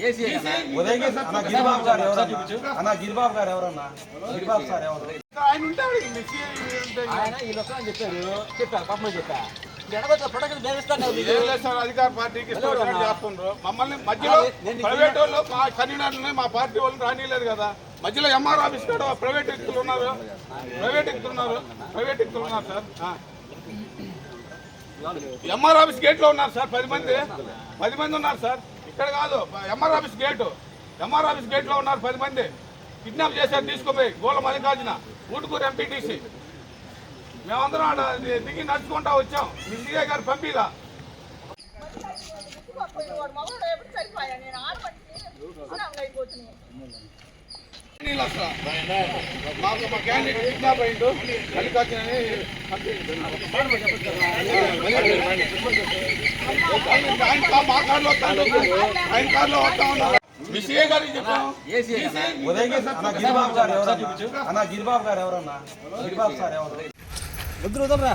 ఉదయగిరి అన్న గిరిబాబు గారు ఎవరన్నా? అన్న గిరిబాబు గారు ఎవరన్నా? గిరిబాబు సార్ ఎవరు? ఆయన చెప్పారు. పాపం చెప్పా. అధికార పార్టీకి చేస్తుండ్రు. మమ్మల్ని మధ్యలో ప్రైవేట్ వాళ్ళు మా కన్వీనర్ని మా పార్టీ వాళ్ళని రానిలేదు కదా. మధ్యలో ఎంఆర్ ఆఫీస్ కూడా ప్రైవేట్ వ్యక్తులు ఉన్నారు. ప్రైవేట్ వ్యక్తులు ఉన్నారు. ప్రైవేట్ వ్యక్తులు ఉన్నారు సార్. ఎంఆర్ ఆఫీస్ గేట్లో ఉన్నారు సార్ పది మంది. పది మంది ఉన్నారు సార్. ఇక్కడ కాదు MR office gate MR office గేట్లో ఉన్నారు పది మంది. కిడ్నాప్ చేశారు తీసుకుపోయి గోల మల్లికార్జున ఊటుకూరు ఎంపీటీసీ మేమందరం ఆడ దిగి నడుచుకుంటా వచ్చాం. మీ సీఏ గారు పంపిలా. వాడు ఎప్పుడు నేను ఆడపట్టి అనామలు అయిపోతున్నాయి మాకు మా క్యాండిడేట్ కిడ్నాప్ అయిండు. మల్లికార్జున అని మా కార్లో ఆయన కార్లో వస్తా ఉన్నారు గారికి గిరిబాబు గారు ఎవరన్నా? అన్న గిరిబాబు గారు ఎవరన్నా? గిరిబాబు సార్ ఎవరు వద్దు వదలరా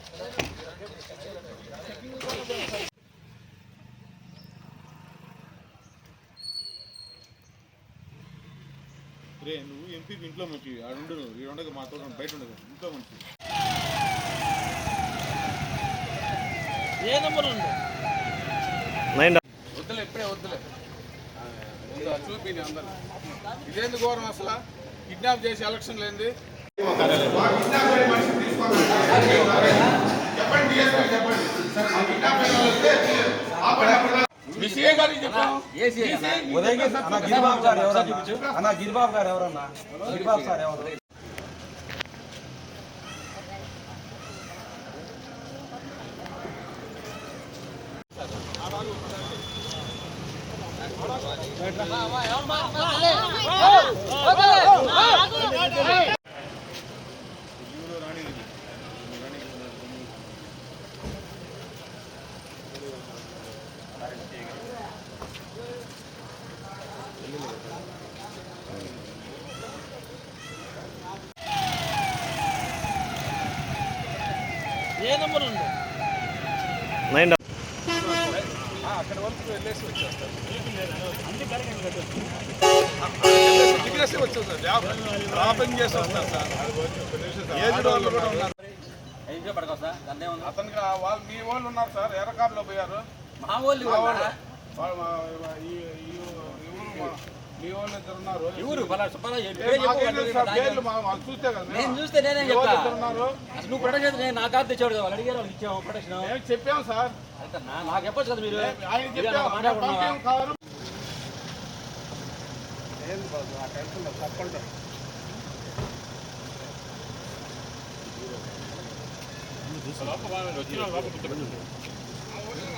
రే నువ్వు ఎంపీ ఇంట్లో మంచి ఆడుండు ఈ ఉండగా మాతో బయట ఉండదు ఇంట్లో మంచి. వద్దులే ఇప్పుడే వద్దులే. ఉందా, చూపి అందరు ఇదేంది ఘోరం అసలు? కిడ్నాప్ చేసి ఎలక్షన్ లేంది మీ సీఏ గారికి చెప్పాం. ఏసీ ఉదయగిరి అన్న? గిరిబాబు గారు ఎవరన్నా అన్న గిరిబాబు గారు ఎవరన్నా? గిరిబాబు సార్ ఎవరు? అక్కడ వరకు వెళ్ళేసి వచ్చేస్తారు దిగేసి వచ్చారు సార్ డ్రాపింగ్ చేసి వస్తారు సార్. ఏజ్ వాళ్ళు కూడా ఉన్నారు. ఇంట్లో పడకొస్తా దాన్ని ఏముంది అతనికి ఆ వాళ్ళు మీ వాళ్ళు ఉన్నారు సార్ ఎర్రకారులో పోయారు. మా వాళ్ళు వాళ్ళు? వాళ్ళు వాళ్ళు ఎవరు వాళ్ళు కదా నేను. చూస్తే నేనేం వాళ్ళు చెప్తా అసలు నువ్వు ప్రొడక్షన్ నేను నా కార్డు తెచ్చాడు కదా వాళ్ళు అడిగారు వాళ్ళకి ఇచ్చాము ప్రొడక్షన్ మేము చెప్పాం సార్. నాకు చెప్పొచ్చు కదా మీరు? ఆయన మీరు చెప్పాం.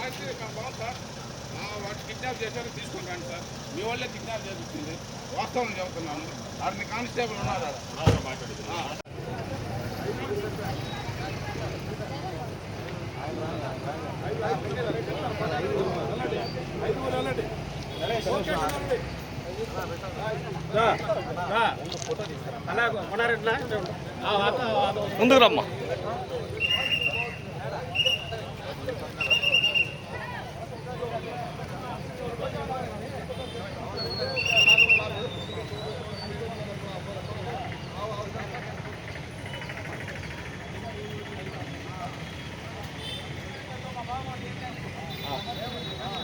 నాకు మాట్లాడుకున్నావా? పంపేం వాటి కిడ్నాప్ చేశారు తీసుకుంటాను సార్ మీ వాళ్ళే కిడ్నాప్ చేస్తుంది వాస్తవం చెబుతున్నాను ఆడిని కానిస్టేబుల్ ఉన్నారు ఆడ. ముందుకు రమ్మా